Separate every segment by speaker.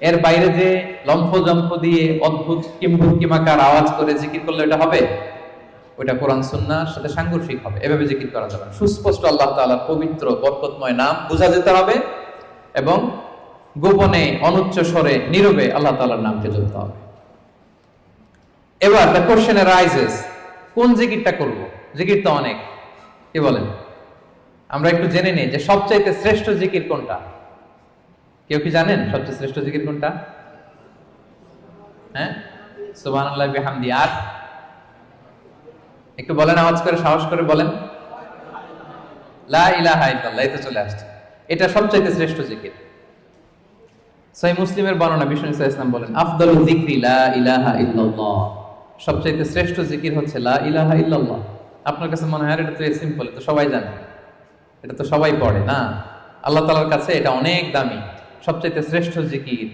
Speaker 1: এর বাইরে যে লম্ফ জম্ফ দিয়ে অদ্ভুত কিম্ভুত কিমাকার আওয়াজ করে জিকির করলে এটা হবে? ওইটা কোরআন সুন্নার সাথে সাংঘর্ষিক হবে। এভাবে জিকির করা যাবে সুস্পষ্ট আল্লাহ তাআলার পবিত্র, বরকতময় নাম বোঝা যেতে হবে এবং গোপনে, অনুচ্চ স্বরে, নীরবে আল্লাহ তাআলার নামকে জ্বলতে হবে। এবার দ্য কোশ্চেন রাইজেস কোন জিকিরটা করব? জিকির তো অনেক। কি বলেন? আমরা একটু জেনে নিই যে সবচাইতে শ্রেষ্ঠ জিকির কোনটা? কেউ কি জানেন সবচেয়ে শ্রেষ্ঠ জিকির কোনটা? হ্যাঁ? সুবহানাল্লাহ বিহামদি। আর? একটু বলেন, আওয়াজ করে, সাহস করে বলেন। লা ইলাহা ইল্লাল্লাহ, এই তো চলে আসছে। এটা সবচাইতে শ্রেষ্ঠ জিকির। সহিহ মুসলিমের বর্ণনা, বিষ্ণু ইসা ইসলাম বলেন, আফদালু যিকরি লা ইলাহা ইল্লাল্লাহ। সবচাইতে শ্রেষ্ঠ জিকির হচ্ছে লা ইলাহা ইল্লাল্লাহ। আপনার কাছে মনে হয় এটা তো সিম্পল তো সবাই জানে। এটা তো সবাই পড়ে, না? আল্লাহ তাআলার কাছে এটা অনেক দামি। সবচাইতে শ্রেষ্ঠ জিকির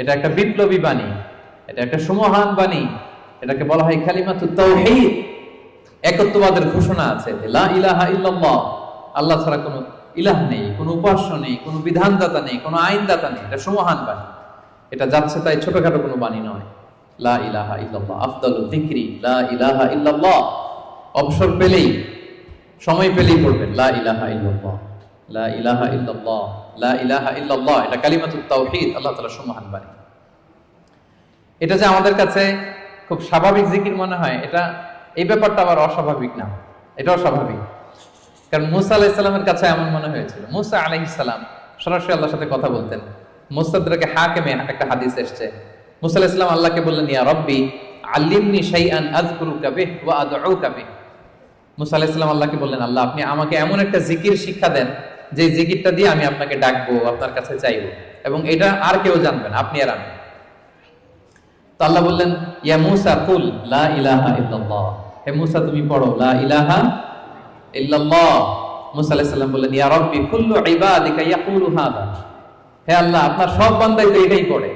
Speaker 1: এটা একটা বিপ্লবী বাণী, এটা একটা সুমহান বাণী, এটাকে বলা হয় কালিমাতু তাওহীদ। একত্ববাদের ঘোষণা আছে লা ইলাহা ইল্লাল্লাহ, আল্লাহ ছাড়া কোনো ইলাহ নেই, কোনো উপাস্য নেই, কোনো বিধানদাতা নেই, কোনো আইনদাতা নেই, এটা সুমহান বাণী। এটা যাচ্ছে তাই ছোটখাটো কোনো বাণী নয়। লা ইলাহা ইল্লাল্লাহ, আফদালু যিকরি, লা ইলাহা ইল্লাল্লাহ। অবসর পেলেই, সময় পেলেই পড়বেন, লা ইলাহা ইল্লাল্লাহ। লা ইলাহা ইল্লাল্লাহ, লা ইলাহা ইল্লাল্লাহ, এটা কালিমাতুত তাওহীদ, আল্লাহ তাআলা সুমহান বাণী। এটা যে আমাদের কাছে খুব স্বাভাবিক জিকির মনে হয়, এটা, এই ব্যাপারটা আবার অস্বাভাবিক না এটাও স্বাভাবিক কারণ মুসা আলাইসাল্লামের কাছে এমন মনে হয়েছিল, মুসা সরাসরি আল্লাহর সাথে কথা বলতেন। মুস্তাদরাকে হাকেমে একটা হাদিস এসছে, মুসা আল্লাহকে বললেন, ইয়া রব্বি, আল্লিমনি শাইআন আযকুরুকা বিহ ওয়া আদউকা বিহ। মুসা আল্লাহকে বললেন, আল্লাহ, আপনি আমাকে এমন একটা জিকির শিক্ষা দেন যে জিকিরটা দিয়ে আমি আপনাকে ডাকবো, আপনার কাছে চাইব এবং এটা আর কেউ জানবেন আপনি আর আমি। তো আল্লাহ বললেন, ইয়া মুসা, কুল লা ইলাহা ইল্লাল্লাহ। হে মুসা, তুমি পড়ো, লা ইলাহা ইল্লাল্লাহ। মুসা আলাইহিস সালাম বললেন, ইয়া রাব্বি, কুল্লু ইবাদিকা ইয়াকুলু হাদা। হে আল্লাহ, আপনার সব বান্দাই তো এটাই পড়ে।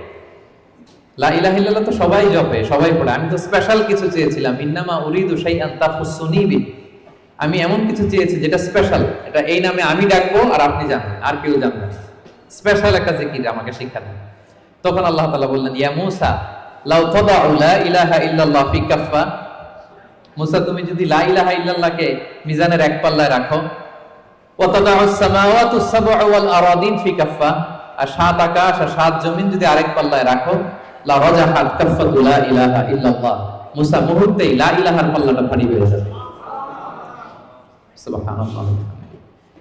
Speaker 1: লা ইলাহা ইল্লাল্লাহ তো সবাই জপে, সবাই পড়ে। আমি তো স্পেশাল কিছু চেয়েছিলাম। ইন্নামা উরিদু শাইআন তাফুসুনি বি আমি এমন কিছু চেয়েছি যেটা স্পেশাল এটা এই নামে আমি ডাকবো আর আপনি জানবেন, আর কেউ জানবেন স্পেশাল একটা জিকির আমাকে শিক্ষা দেন। তখন আল্লাহ তাআলা বললেন, ইয়া মুসা, লাউ তাদাউ লা ইলাহা ইল্লাল্লাহ ফি কাফফা। মুসা, তুমি যদি লা ইলাহা ইল্লাল্লাহকে মিজানের এক পাল্লায় রাখো, ওয়া তাদাউ সামাওয়াতু সাবউ ওয়াল আরাদিন ফি কাফফা। আর সাত আকাশ আর সাত জমিন যদি আরেক পাল্লায় রাখো, লা রাজাহাত কাফফাতু লা ইলাহা ইল্লাল্লাহ। মুসা মুহূর্তেই লা ইলাহার পাল্লাটা ভারী হয়ে যাবে।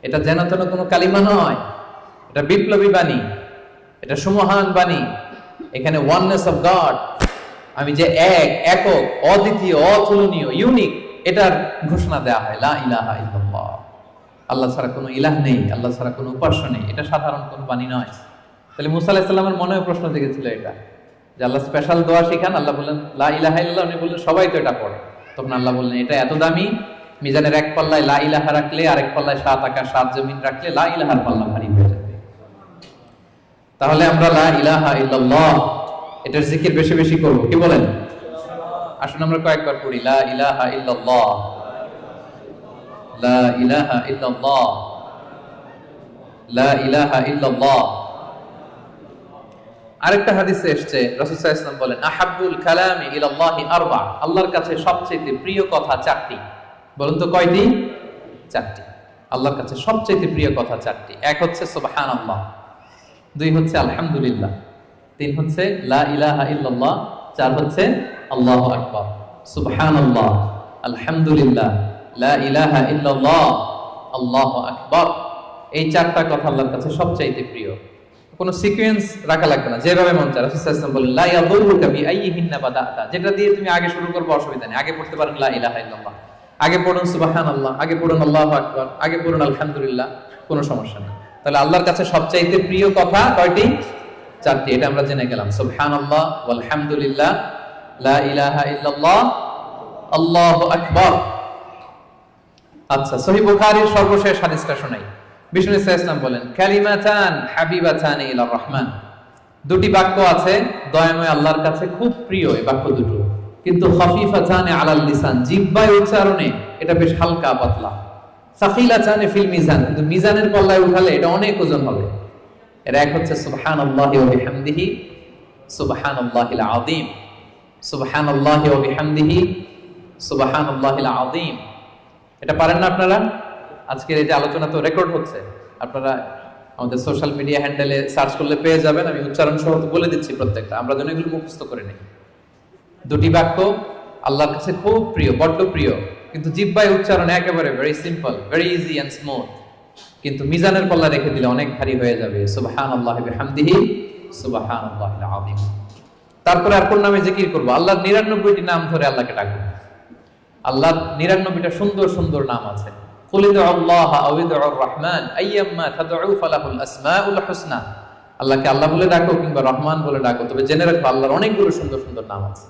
Speaker 1: এটা যেন তেন কোনো কালিমা নয়। এটা বিপ্লবী বাণী। এটা সুমহান বাণী। এখানে ওয়াননেস অফ গড আমি যে এক, একক, অদ্বিতীয়, অতুলনীয় ইউনিক এটার ঘোষণা দেয়া হয়, লা ইলাহা ইল্লাল্লাহ। আল্লাহ ছাড়া কোনো ইলাহ নেই, আল্লাহ ছাড়া কোনো উপাস্য নেই। এটা সাধারণ কোনো বাণী নয়। তাহলে মুসা আলাহিসাল্লামের মনেও প্রশ্ন জেগেছিল এটা, যে আল্লাহ স্পেশাল দোয়া শিখান, আল্লাহ বললেন, লা ইলাহা ইল্লাল্লাহ। উনি বললেন, সবাই তো এটা পড়ে। তখন আল্লাহ বললেন, এটা এত দামি মিজানের এক পাল্লায় লা ইলাহা রাখলে আরেক পাল্লায় সাত আকাশ, সাত জমিন রাখলে লা ইলাহার পাল্লা ভারী হয়ে যাবে। তাহলে আমরা লা ইলাহা ইল্লাল্লাহ, এটার জিকির বেশি বেশি করব। কি বলেন? আসুন আমরা কয়েকবার পড়ি, লা ইলাহা ইল্লাল্লাহ। লা ইলাহা ইল্লাল্লাহ। লা ইলাহা ইল্লাল্লাহ। আরেকটা হাদিসে এসেছে, রাসূল সাল্লাল্লাহু আলাইহি ওয়াসাল্লাম বলেন, আহাব্বুল কালামি ইলাল্লাহি আরবা আল্লাহর কাছে সবচেয়ে প্রিয় কথা চারটি। বলুন তো কয়টি? চারটি। আল্লাহর কাছে সবচেয়ে প্রিয় কথা চারটি। এক হচ্ছে সুবহানাল্লাহ, দুই হচ্ছে আলহামদুলিল্লাহ, তিন হচ্ছে লা ইলাহা ইল্লাল্লাহ, চার হচ্ছে আল্লাহু আকবার। সুবহানাল্লাহ, আলহামদুলিল্লাহ, লা ইলাহা ইল্লাল্লাহ, আল্লাহু আকবার। এই চারটা কথা আল্লাহর কাছে সবচাইতে প্রিয়। কোনো সিকোয়েন্স রাখা লাগবে না, যেভাবে মন চায়। রাসূল সাল্লাল্লাহু আলাইহি ওয়াসাল্লাম বলেন, লা ইয়াদুরুকা বি বাদাতা যেটা দিয়ে তুমি আগে শুরু করবে, অসুবিধা নেই। আগে পড়তে পারেন লা ইলাহা ইল্লাল্লাহ। আগে পড়ুন সুবহানাল্লাহ, আগে পড়ুন আল্লাহু আকবার, আগে পড়ুন আলহামদুলিল্লাহ, কোনো সমস্যা নেই। তাহলে আল্লাহর কাছে সবচাইতে প্রিয় কথা কয়টি? চারটি, এটা আমরা জেনে গেলাম। সুবহানাল্লাহ, ওয়ালহামদুলিল্লাহ, লা ইলাহা ইল্লাল্লাহ, আল্লাহু আকবার। আচ্ছা সহিহ বুখারীর সর্বশেষ হাদিসটা শোনাই। বিষ্ণু ইসলাম বলেন, কালিমাতান হাবিবাতান ইলা রহমান। দুটি বাক্য আছে, দয়াময় আল্লাহর কাছে খুব প্রিয় এই বাক্য দুটো। কিন্তু খফিফাতানে আলাল লিসান, জিহ্বায় উচ্চারণে এটা বেশ হালকা পাতলা। সাকিলাতানে ফিল মিজান, কিন্তু মিজানের পাল্লায় উঠালে এটা অনেক ওজন হবে। এর এক হচ্ছে সুবহানাল্লাহি ওয়া বিহামদিহি, সুবহানাল্লাহিল আযীম, সুবহানাল্লাহি ওয়া বিহামদিহি, সুবহানাল্লাহিল আযীম। এটা পারেন না আপনারা? আজকের এই যে আলোচনা তো রেকর্ড হচ্ছে। আপনারা আমাদের সোশ্যাল মিডিয়া হ্যান্ডেলে সার্চ করলে পেয়ে যাবেন। আমি উচ্চারণ সহ বলে দিচ্ছি প্রত্যেকটা। আমরা যেন এগুলো মুখস্থ করে নিই। দুটি বাক্য আল্লাহর কাছে খুব প্রিয়, বড্ড প্রিয়। কিন্তু জিব্বায় উচ্চারণ একেবারে very simple very easy and smooth কিন্তু মিজানের পাল্লা রেখে দিলে অনেক ভারী হয়ে যাবে। সুবাহান আল্লাহ হামদিহি সুবাহান আল্লাহ আযীম। তারপরে আর কোন নামে জিকির করব? আল্লাহর নিরানব্বইটি নাম ধরে আল্লাহকে ডাকবো। আল্লাহর নিরানব্বইটা সুন্দর সুন্দর নাম আছে। আল্লাহ আল্লাহকে আল্লাহ বলে ডাকো কিংবা রহমান বলে ডাকো, তবে জেনে রাখো আল্লাহর অনেকগুলো সুন্দর সুন্দর নাম আছে।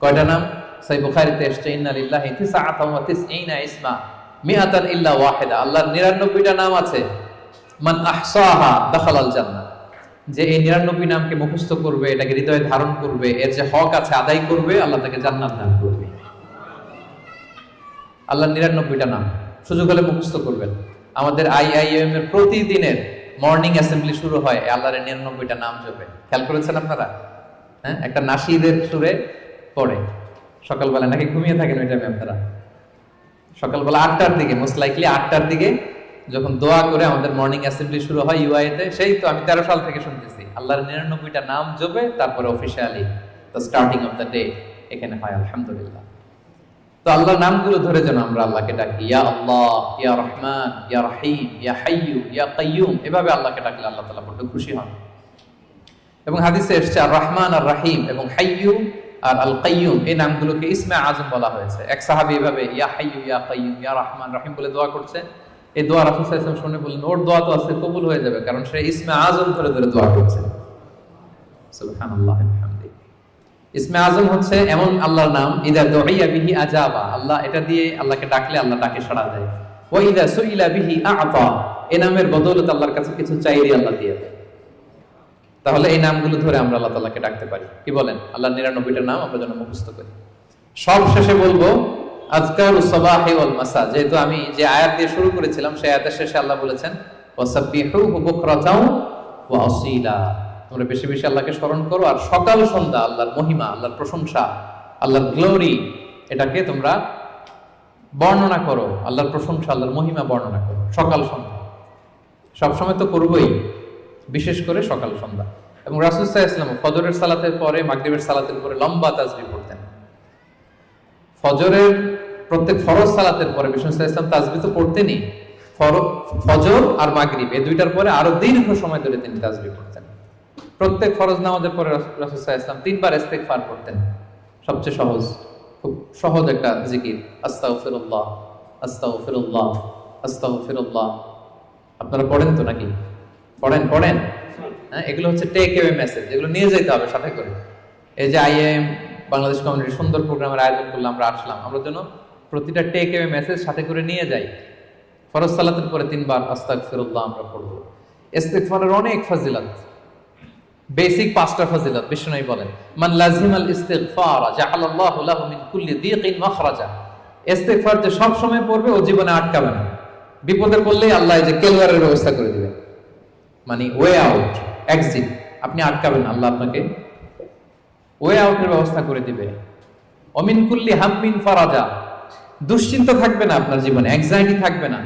Speaker 1: কয়টা নাম? সাই বুখারীতে এসছে ইন্না লিল্লাহি তিসআতান ওয়া তিসঈনা ইসমা, মিআতান ইল্লা ওয়াহিদা। আল্লাহর 99টা নাম আছে। মান আহসাহা দাখালাল জান্নাহ। যে এই 99 নামকে মুখস্থ করবে, এটাকে হৃদয়ে ধারণ করবে, এর যে হক আছে আদায় করবে, আল্লাহ তাকে জান্নাত দান করবে। আল্লাহর 99টা নাম। সুযোগ হলে মুখস্থ করবেন। আমাদের আইআইএম এর প্রতিদিনের মর্নিং অ্যাসেম্বলি শুরু হয়, আল্লাহর 99টা নাম জপে। খেয়াল করেছেন আপনারা? হ্যাঁ? একটা নাসিদের সুরে পড়ে। সকালবেলা নাকি ঘুমিয়ে থাকেন ওই টাইমে আপনারা? সকালবেলা আটটার দিকে মোস্ট লাইকলি আটটার দিকে যখন দোয়া করে আমাদের মর্নিং অ্যাসেম্বলি শুরু হয় ইউআইতে সেই তো আমি তেরো সাল থেকে শুনতেছি। আল্লাহর নিরানব্বইটা নাম জপে তারপরে officially starting of the day এখানে হয়, আলহামদুলিল্লাহ। তো আল্লাহর নামগুলো ধরে যেন আমরা আল্লাহকে ডাকি, ইয়া আল্লাহ, ইয়া রহমান, ইয়া রহিম, ইয়া হাইয়ু, ইয়া কাইয়ুম। এভাবে আল্লাহকে ডাকলে আল্লাহ তাআলা বড্ড খুশি হন। এবং হাদিসে এসছে, আর রহমান, আর রাহিম এবং হাইয়ু আর আল কাইয়ুম এই নামগুলোকে ইসমে আজম বলা হয়েছে। এক সাহাবি এভাবে, ইয়া হাইয়ু ইয়া কাইয়ুম ইয়া রহমান রাহিম বলে দোয়া করছে। এই দোয়া রাসূল আলাইহি শুনে বললেন, ওর দোয়া তো আছে, কবুল হয়ে যাবে, কারণ সে ইসমে আজম ধরে ধরে দোয়া করছে। সুবহানাল্লাহ ইসমে আজম হচ্ছে এমন আল্লাহর নাম, ইদা দুইয়া বিহি আজাবা আল্লাহ এটা দিয়ে আল্লাহকে ডাকলে আল্লাহ ডাকে সাড়া দেয়। ওয়া ইদা সুইলা বিহি আতা এই নামের বদৌলতে আল্লাহর কাছে কিছু চাইলে আল্লাহ দিয়ে দেয়। তাহলে এই নামগুলো ধরে আমরা আল্লাহ তাআলাকে ডাকতে পারি। কি বলেন? আল্লাহ নিরানব্বইটা নাম আমরা যেন মুখস্থ করি। সব শেষে বলব আজকার মাসা যেহেতু আমি যে আয়াত দিয়ে শুরু করেছিলাম, সেই আয়াতের শেষে আল্লাহ বলেছেন, ওয়াসাব্বিহুহু বুকরাতাও ওয়া তোমরা বেশি বেশি আল্লাহকে স্মরণ করো, আর সকাল সন্ধ্যা আল্লাহর মহিমা, আল্লাহর প্রশংসা, আল্লাহর গ্লোরি এটাকে তোমরা বর্ণনা করো। আল্লাহর প্রশংসা, আল্লাহর মহিমা বর্ণনা করো, সকাল সন্ধ্যা। সবসময় তো করবোই। বিশেষ করে সকাল সন্ধ্যা। এবং রাসুসাহ ইসলাম ফজরের সালাতের পরে, মাগরিবের সালাতের পরে লম্বা তাজবি পড়তেন। ফজরের প্রত্যেক ফরজ সালাতের পরে বিষ্ণু ইসলাম তাজবি তো পড়তেনই। ফজর আর মাগরিব, এই দুইটার পরে আরও দীর্ঘ সময় ধরে তিনি তাজবি পড়তেন। প্রত্যেক ফরজ নামাজের পরে রাসুসাহ ইসলাম তিনবার ইস্তেগফার করতেন সবচেয়ে সহজ, খুব সহজ একটা জিকির, আস্তাগফিরুল্লাহ আস্তাগফিরুল্লাহ আস্তাগফিরুল্লাহ। আপনারা পড়েন তো নাকি? পড়েন পড়েন। হ্যাঁ এগুলো হচ্ছে টেক এওয়ে মেসেজ এগুলো নিয়ে যেতে হবে সাথে করে। এই যে আইএম বাংলাদেশ কমিউনিটি সুন্দর প্রোগ্রামের আয়োজন করলাম আমরা আসলাম। আমরা যেন প্রতিটা টেক এওয়ে মেসেজ সাথে করে নিয়ে যাই। ফরজ সালাতের পরে তিনবার আস্তাগফিরুল্লাহ আমরা পড়ব। ইস্তেগফারের অনেক ফাজিলাত। বেসিক পাঁচটা ফজিলত বিষ্ণু বলেন। মান লাজিমাল ইস্তিগফার জাআলাল্লাহু লাহু মিন কুল্লি দীকিন মাখরাজা। ইস্তিগফার যে সব সময় পড়বে, ও জীবনে আটকাবে না। বিপদে পড়লেই আল্লাহ যে কেলওয়ারের ব্যবস্থা করে মানে ওয়ে আউট এক্সিট আপনি আটকাবেন, আল্লাহ আপনাকে ওয়ে আউটের ব্যবস্থা করে দিবে। অমিন কুল্লি হাম্মিন ফারাজা। দুশ্চিন্তা থাকবে না আপনার জীবনে অ্যাংজাইটি থাকবে না।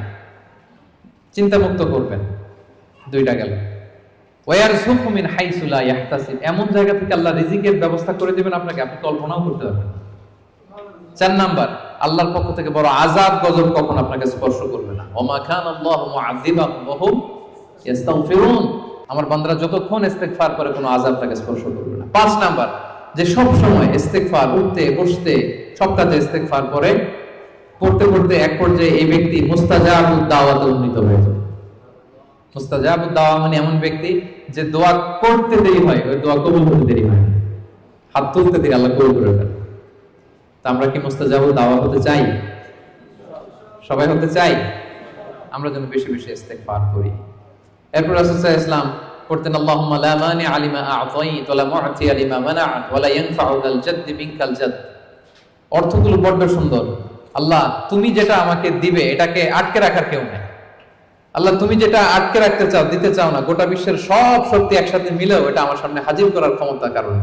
Speaker 1: চিন্তামুক্ত করবেন। দুইটা গেল। ওয়ার সুখমিন হাইসুলা ইয়াহতাসিব। এমন জায়গা থেকে আল্লাহ রিজিকের ব্যবস্থা করে দিবেন আপনাকে, আপনি কল্পনাও করতে পারবেন চার নাম্বার, আল্লাহর পক্ষ থেকে বড় আজাব গজব কখন আপনাকে স্পর্শ করবে না। ওমা খান আল্লাহ মুআযিবাহুম আমার বান্দারা যতক্ষণ ইস্তেগফার করে কোনো আজাব তাকে স্পর্শ করবে না। পাঁচ নাম্বার, যে সব সময় ইস্তেগফার, উঠতে, বসতে সব কাজে ইস্তেগফার করে পড়তে পড়তে এক পর্যায়ে এই ব্যক্তি মুস্তাজাবুদ দাওয়াতে উন্নীত হয়ে যায়। মুস্তাজাবুদ দাওয়া মানে এমন ব্যক্তি যে দোয়া করতে দেরি হয়, ওই দোয়া কবুল হতে দেরি হয় হাত তুলতে দেরি, আল্লাহ কবুল করে ফেলে। তা আমরা কি মুস্তাজাবুদ দাওয়া হতে চাই? সবাই হতে চাই? আমরা যেন বেশি বেশি ইস্তেগফার করি। এরপর রাসূলুল্লাহ ইসলাম পড়তেন, আল্লাহুম্মা লা আলিমা আ'তাইত ওয়া লা মু'তি লিমা মানা'ত ওয়া লা ইয়ানফা'ু যাল জাদ্দ মিনকাল জাদ্দ অর্থগুলো বড্ড সুন্দর। আল্লাহ, তুমি যেটা আমাকে দিবে, এটাকে আটকে রাখার কেউ নেই। আল্লাহ, তুমি যেটা আটকে রাখতে চাও, দিতে চাও না, গোটা বিশ্বের সব শক্তি একসাথে মিলেও এটা আমার সামনে হাজির করার ক্ষমতা কারণ।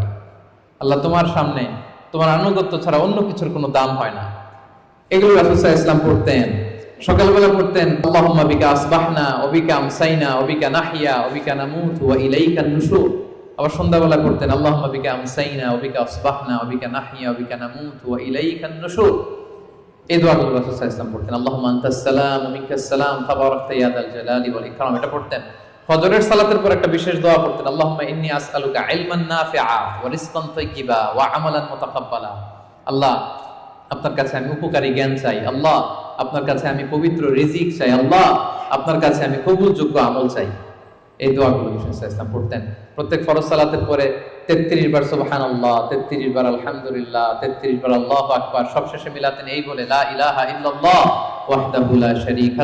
Speaker 1: আল্লাহ, তোমার সামনে তোমার আনুগত্য ছাড়া অন্য কিছুর কোনো দাম হয় না। এগুলো রাসূলুল্লাহ ইসলাম পড়তেন। সকালবেলা পড়তেন, আল্লাহুম্মা বিকা আসবাহনা ওবিকা আমসাইনা ওবিকা নাহিয়া ওবিকা নামুতু, ওয়া ইলাইকা নুশুর আবার সন্ধ্যাবেলা পড়তেন, আল্লাহুম্মা বিকা আমসাইনা ওবিকা আসবাহনা ওবিকা নাহিয়া ওবিকা নামুতু, ওয়া ইলাইকা নুশুর এই দোয়াগুলো রাসূলুল্লাহ ইসলাম পড়তেন, আল্লাহুম্মা আনতাস সালাম, ওয়া মিনকাস সালাম, তাবারাকতা ইয়া দাল জালালি ওয়াল ইকরাম। এটা পড়তেন। ফজরের সালাতের পর একটা বিশেষ দোয়া পড়তেন, আল্লাহুম্মা ইন্নী আসআলুকা ইলমান নাফিআ, ওয়া রিজকান তাইয়্যিবা, ওয়া আমালান মুতাকাব্বালা। আল্লাহ, আপনার কাছে আমি উপকারী জ্ঞান চাই। আল্লাহ আপনার কাছে আমি পবিত্র রিজিক চাই, আল্লাহ। আপনার কাছে আমি কবুলযোগ্য আমল চাই। এই দোয়াগুলো বিষ্ণু ইসলাম পড়তেন। প্রত্যেক ফরজ সালাতের পরে তেত্রিশ বার সুবহান আল্লাহ তেত্রিশ বার আলহামদুলিল্লাহ, তেত্রিশ বার আল্লাহ আকবার, সবশেষে মিলাতেন এই বলে, লা ইলাহা ইল্লাল্লাহ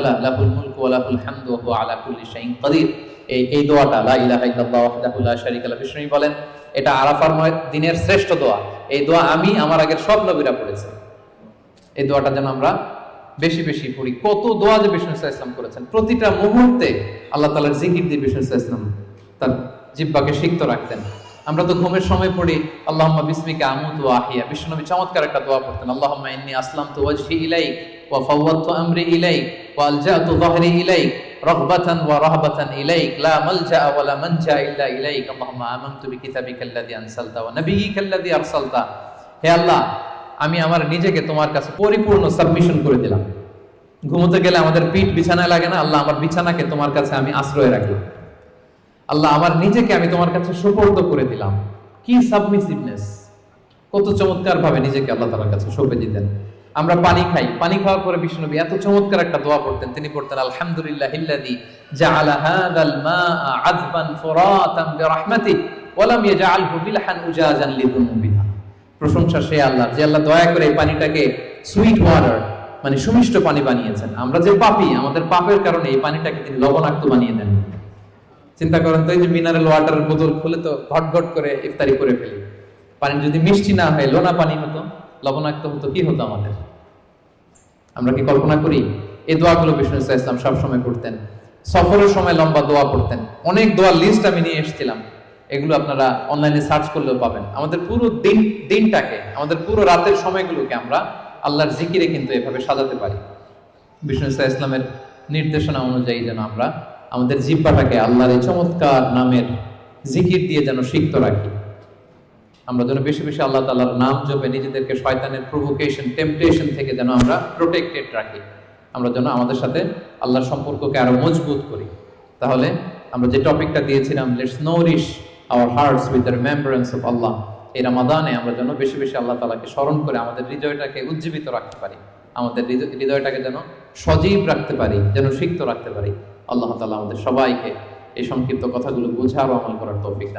Speaker 1: লা লাহুল মুলকু ওয়া লাহুল হামদু, ওয়া হুয়া আলা কুল্লি শাইইন কাদির। এই এই দোয়াটা, লা ইলাহা ইল্লাল্লাহ লা বলেন, এটা আরাফার দিনের শ্রেষ্ঠ দোয়া। এই দোয়া আমি আমার আগের সব নবীরা পড়েছি। এই দোয়াটা যেন আমরা বেশি বেশি পড়ি। কত দোয়া যে বিষ্ণু ইসলাম করেছেন। প্রতিটা মুহূর্তে আল্লাহ তালার জিকির দিয়ে বিষ্ণু ইসলাম তার জিব্বাকে সিক্ত রাখতেন। আমরা তো ঘুমের সময় পড়ি, আল্লাহম্মা বিসমিকা আমুতু ওয়া আহিয়া। বিষ্ণুনবী চমৎকার একটা দোয়া পড়তেন, আল্লাহুম্মা ইন্নী আসলামতু ওয়াজহি ইলাইক ওয়া আমরি ইলাইক ওয়া আলজাতু যাহরি রহবাতান ওয়া রাহবাতান ইলাইক। লা মালজা ওয়া লা মানজা ইল্লা ইলাইক। আল্লাহুম্মা আমানতু আনসালতা ওয়া আরসালতা। হে আল্লাহ আমি আমার নিজেকে তোমার কাছে পরিপূর্ণ সাবমিশন করে দিলাম। ঘুমোতে গেলে আমাদের পিঠ বিছানায় লাগে না, আল্লাহ আমার বিছানাকে তোমার কাছে আমি আশ্রয় রাখলাম। আল্লাহ আমার নিজেকে আমি তোমার কাছে সুপর্দ করে দিলাম। কি সাবমিসিভনেস কত চমৎকার ভাবে নিজেকে আল্লাহ তাআলার কাছে সঁপে দিতেন। আমরা পানি খাই, পানি খাওয়ার পরে বিষ্ণুনবী এত চমৎকার একটা দোয়া পড়তেন। তিনি পড়তেন, আলহামদুলিল্লাহ ইল্লাযী জাআলা হাযাল মাআ আযবান ফুরাতান বিরহমাতিহি ওয়া লাম ইয়াজআলহু মিলহান উজাজান লিযুনুবিনা প্রশংসা সে আল্লাহ যে আল্লাহ দয়া করে পানিটাকে সুইট ওয়াটার মানে সুমিষ্ট পানি বানিয়েছেন। আমরা যে পাপি, আমাদের পাপের কারণে এই পানিটাকে তিনি লবণাক্ত বানিয়ে দেন। চিন্তা করেন তো এই যে মিনারেল ওয়াটারের বোতল খুলে তো ঘট ঘট করে ইফতারি করে ফেলি। পানি যদি মিষ্টি না হয়, লোনা পানি হতো, লবণাক্ত হতো, কি হতো আমাদের? আমরা কি কল্পনা করি? এই দোয়াগুলো বিষ্ণু ইসা ইসলাম সবসময় করতেন সফরের সময় লম্বা দোয়া পড়তেন। অনেক দোয়ার লিস্ট আমি নিয়ে এসেছিলাম। এগুলো আপনারা অনলাইনে সার্চ করলেও পাবেন। আমাদের পুরো দিন, দিনটাকে, আমাদের পুরো রাতের সময়গুলোকে আমরা আল্লাহর জিকিরে কিন্তু এভাবে সাজাতে পারি। বিষ্ণু ইসা ইসলামের নির্দেশনা অনুযায়ী যেন আমরা আমাদের জিব্বাটাকে আল্লাহর এই চমৎকার নামের জিকির দিয়ে যেন সিক্ত রাখি। আমরা যেন বেশি বেশি আল্লাহ তাআলার নাম জপে নিজেদেরকে শয়তানের প্রভোকেশন টেম্পটেশন থেকে যেন আমরা প্রোটেক্টেড রাখি। আমরা যেন আমাদের সাথে আল্লাহর সম্পর্ককে আরও মজবুত করি। তাহলে আমরা যে টপিকটা দিয়েছিলাম let's nourish our hearts with the remembrance of Allah এই রামাদানে আমরা যেন বেশি বেশি আল্লাহ তালাকে স্মরণ করে আমাদের হৃদয়টাকে উজ্জীবিত রাখতে পারি। আমাদের হৃদয়টাকে যেন সজীব রাখতে পারি, যেন সিক্ত রাখতে পারি। আল্লাহ তালা আমাদের সবাইকে এই সংক্ষিপ্ত কথাগুলো বোঝা আর আমল করার তৌফিক